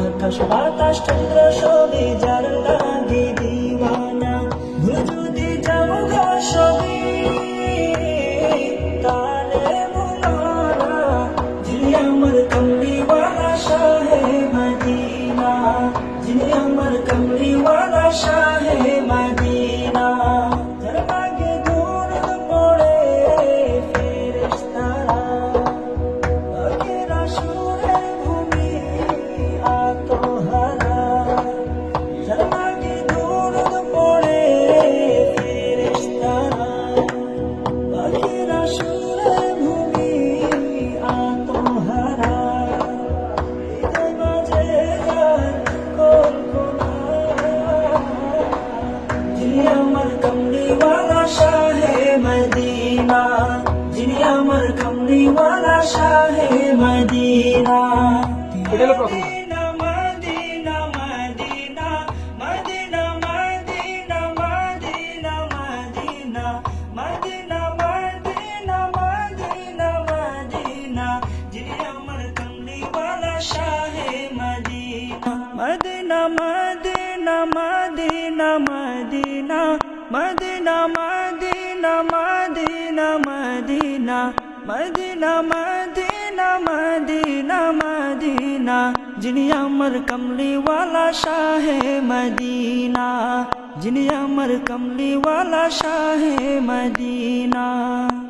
আকাশ বাতাস চন্দ্র সবই যার। কমলিওয়ালা শাহে মদিনা যিনি আমার কমলিওয়ালা শাহে মদিনা প্রথম Madina Medina Medina Medina Medina Medina Medina Medina Medina Medina যিনি আমার কমলিওয়ালা শাহে Medina Medina Medina Medina Medina Medina Medina Medina Medina Medina Medina Medina Medina, যিনি আমার কমলিওয়ালা শাহে মদিনা, যিনি আমার কমলিওয়ালা শাহে মদিনা।